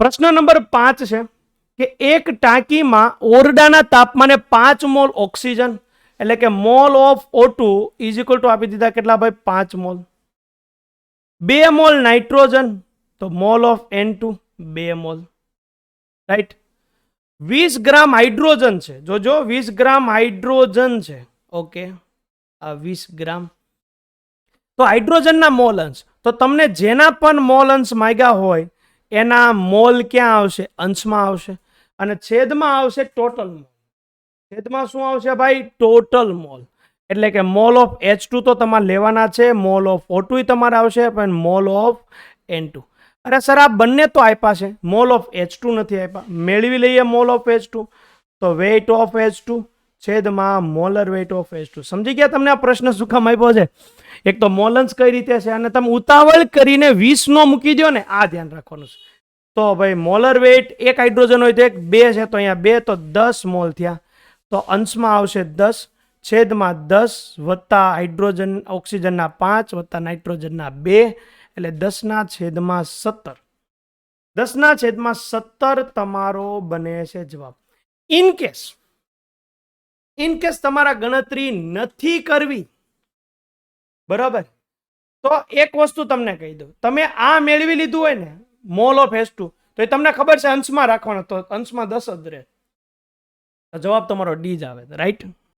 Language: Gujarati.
પ્રશ્ન નંબર પાંચ છે કે એક ટાંકીમાં ઓરડાના તાપમાને પાંચ મોલ ઓક્સિજન, એટલે કે mole of O two is equal to આપી દીધા કેટલા ભાઈ? પાંચ મોલ. બે મોલ નાઇટ્રોજન, તો મોલ ઓફ એન ટુ બે મોલ. રાઈટ? વીસ ગ્રામ હાઇડ્રોજન છે. જોજો, વીસ ગ્રામ હાઇડ્રોજન છે. ઓકે? આ વીસ ગ્રામ. તો હાઇડ્રોજનના મોલ અંશ. તો તમને જેના પણ મોલ અંશ માગ્યા હોય એના મોલ ક્યાં આવશે? અંશમાં આવશે. અને છેદમાં આવશે ટોટલ મોલ. છેદમાં શું આવશે ભાઈ? Total mole. એટલે કે મોલ ઓફ એચ ટુ તો તમારે લેવાના છે, મોલ ઓફ ઓ ટુ તમારે આવશે, પણ મોલ ઓફ એન ટુ. અરે સર, આ બંને તો આપ્યા છે. મોલ ઓફ એચ ટુ નથી આપ્યા. મેળવી લઈએ મોલ ઓફ એચ ટુ. તો વેઇટ ઓફ એચ ટુ. છેદમાં molar weight of S two સમજી ગયા તમને આ પ્રશ્ન કામ આપ્યો છે? એક તો મોલન્સ કઈ રીતે છે અને તમે ઉતાવળ કરીને વીસનો મૂકી દો ને, આ ધ્યાન રાખવાનું છે. તો ભાઈ, મોલર વેઇટ એક હાઇડ્રોજન હોય તો એક બે છે, તો અહીંયા બે, તો દસ મોલ થયા. તો અંશમાં આવશે દસ, છેદમાં દસ વત્તા હાઇડ્રોજન, ઓક્સિજનના પાંચ વત્તા નાઇટ્રોજનના બે, એટલે દસના છેદમાં સત્તર. દસના છેદમાં સત્તર તમારો બને છે જવાબ. ઇન કેસ ઇન કેસ તમારા ગણતરી નથી કરવી, બરાબર? તો એક વસ્તુ તમને કહી દઉં. તમે આ મેળવી લીધું હોય ને, મોલ ઓફ એસ તો એ તમને ખબર છે અંશમાં રાખવાનો, તો અંશમાં દસ જ રહે. જવાબ તમારો ડી જ આવે, રાઈટ?